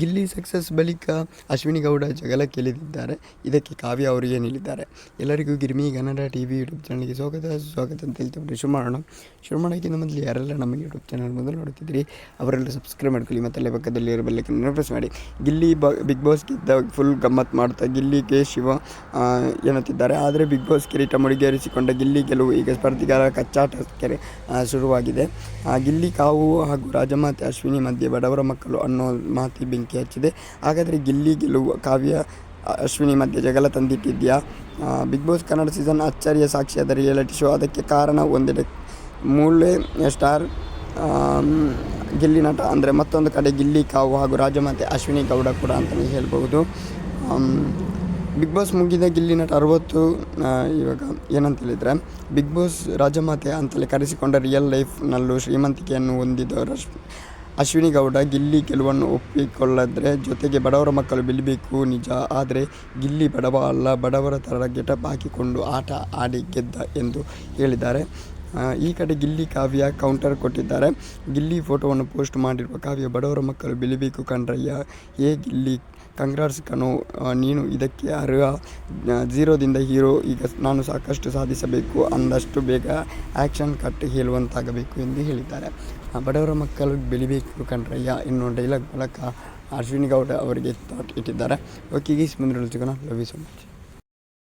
Gilli success ಬಳಿಕ ಅಶ್ವಿನಿ ಗೌಡ ಜಗಳಕ್ಕಿಳಿದಿದ್ದಾರೆ. ಇದಕ್ಕೆ ಕಾವ್ಯ ಅವರಿಗೆ ನಿಲ್ಲಿದ್ದಾರೆ ಎಲ್ಲರಿಗೂ Girmi Kannada T V YouTube ಚಾನಲ್ಗೆ ಸ್ವಾಗತ. ಸ್ವಾಗತ ಅಂತ ಹೇಳ್ತೇವೆ ಶುರು ಮಾಡೋಣ ಶುರು ಮಾಡೋಕ್ಕಿಂತ ಮೊದಲು ಯಾರೆಲ್ಲ ನಮ್ಮ ಯೂಟ್ಯೂಬ್ ಚಾನಲ್ ಮೊದಲು ನೋಡ್ತಿದ್ರಿ ಅವರೆಲ್ಲ ಸಬ್ಸ್ಕ್ರೈಬ್ ಮಾಡ್ಕೊಳ್ಳಿ ಮತ್ತು ಅಲ್ಲೇ ಪಕ್ಕದಲ್ಲಿ ಇರೋ ಬೆಲ್ಲಕ್ಕೆ ಪ್ರೆಸ್ ಮಾಡಿ. ಗಿಲ್ಲಿ ಬ, ಬಿಗ್ ಬಾಸ್ ಗೆದ್ದ ಫುಲ್ ಗಮ್ಮತ್ ಮಾಡ್ತಾ ಗಿಲ್ಲಿ ಕೆ ಶಿವ ಎನ್ನುತ್ತಿದ್ದಾರೆ. ಆದರೆ ಬಿಗ್ ಬಾಸ್ ಕಿರೀಟ ಮುಡಿಗೇರಿಸಿಕೊಂಡ ಗಿಲ್ಲಿ ಗೆಲುವು ಈಗ ಸ್ಪರ್ಧಿಗಾರ ಕಚ್ಚಾಟ ಕೆರೆ ಶುರುವಾಗಿದೆ. ಗಿಲ್ಲಿ ಕಾವು ಹಾಗೂ ರಾಜಮಾತೆ ಅಶ್ವಿನಿ ಮಧ್ಯೆ ಬಡವರ ಮಕ್ಕಳು ಅನ್ನೋ ಮಾತಿ ಬೆಂಕಿ ಹಚ್ಚಿದೆ. ಹಾಗಾದರೆ ಗಿಲ್ಲಿ ಗೆಲುವು ಕಾವ್ಯ ಅಶ್ವಿನಿ ಮಧ್ಯೆ ಜಗಳ ತಂದಿಟ್ಟಿದ್ಯಾ? ಬಿಗ್ ಬಾಸ್ ಕನ್ನಡ ಸೀಸನ್ ಅಚ್ಚರಿಯ ಸಾಕ್ಷಿಯಾದ ರಿಯಾಲಿಟಿ ಶೋ, ಅದಕ್ಕೆ ಕಾರಣ ಒಂದೆಡೆ ಮೂಳೆ ಸ್ಟಾರ್ ಗಿಲ್ಲಿ ನಟ ಅಂದರೆ ಮತ್ತೊಂದು ಕಡೆ ಗಿಲ್ಲಿ, ಕಾವು ಹಾಗೂ ರಾಜಮಾತೆ ಅಶ್ವಿನಿ ಗೌಡ ಕೂಡ ಅಂತಲೇ ಹೇಳ್ಬೋದು ಬಿಗ್ ಬಾಸ್ ಮುಗಿದ ಗಿಲ್ಲಿ ನಟ ಅರವತ್ತು ಇವಾಗ ಏನಂತ ಹೇಳಿದರೆ, ಬಿಗ್ ಬಾಸ್ ರಾಜಮಾತೆ ಅಂತಲೇ ಕರೆಸಿಕೊಂಡ ರಿಯಲ್ ಲೈಫ್ನಲ್ಲೂ ಶ್ರೀಮಂತಿಕೆಯನ್ನು ಹೊಂದಿದ ರಶ್ ಅಶ್ವಿನಿ ಗೌಡ ಗಿಲ್ಲಿ ಗೆಲುವನ್ನು ಒಪ್ಪಿಕೊಳ್ಳದ್ರೆ ಜೊತೆಗೆ ಬಡವರ ಮಕ್ಕಳು ಬೆಳಿಬೇಕು ನಿಜ. ಆದರೆ ಗಿಲ್ಲಿ ಬಡವ ಅಲ್ಲ, ಬಡವರ ಥರ ಗೆಟಪ್ ಹಾಕಿಕೊಂಡು ಆಟ ಆಡಿ ಗೆದ್ದ ಎಂದು ಹೇಳಿದ್ದಾರೆ. ಈ ಕಡೆ ಗಿಲ್ಲಿ ಕಾವ್ಯ ಕೌಂಟರ್ ಕೊಟ್ಟಿದ್ದಾರೆ. ಗಿಲ್ಲಿ ಫೋಟೋವನ್ನು ಪೋಸ್ಟ್ ಮಾಡಿರುವ ಕಾವ್ಯ ಬಡವರ ಮಕ್ಕಳು ಬೆಳಿಬೇಕು ಕಣ್ರಯ್ಯ. ಏ ಗಿಲ್ಲಿ, ಕಂಗ್ರಾಟ್ಸ್ ಕಣೋ ನೀನು ಇದಕ್ಕೆ ಅರ್ಹ. ಜೀರೋದಿಂದ ಹೀರೋ ಈಗ ನಾನು ಸಾಕಷ್ಟು ಸಾಧಿಸಬೇಕು, ಅಂದಷ್ಟು ಬೇಗ ಆ್ಯಕ್ಷನ್ ಕಟ್ ಹೇಳುವಂತಾಗಬೇಕು ಎಂದು ಹೇಳಿದ್ದಾರೆ. ಬಡವರ ಮಕ್ಕಳು ಬೆಳಿಬೇಕು ಕಣ್ರಯ್ಯ ಇನ್ನು ಡೈಲಾಗ್ ಮೂಲಕ ಅಶ್ವಿನಿ ಗೌಡ ಅವರಿಗೆ ಥಾಟ್ ಇಟ್ಟಿದ್ದಾರೆ. ಓಕೆ ಗೀಸ್ ಮುಂದೆ ಸಿಗೋಣ. Love you so much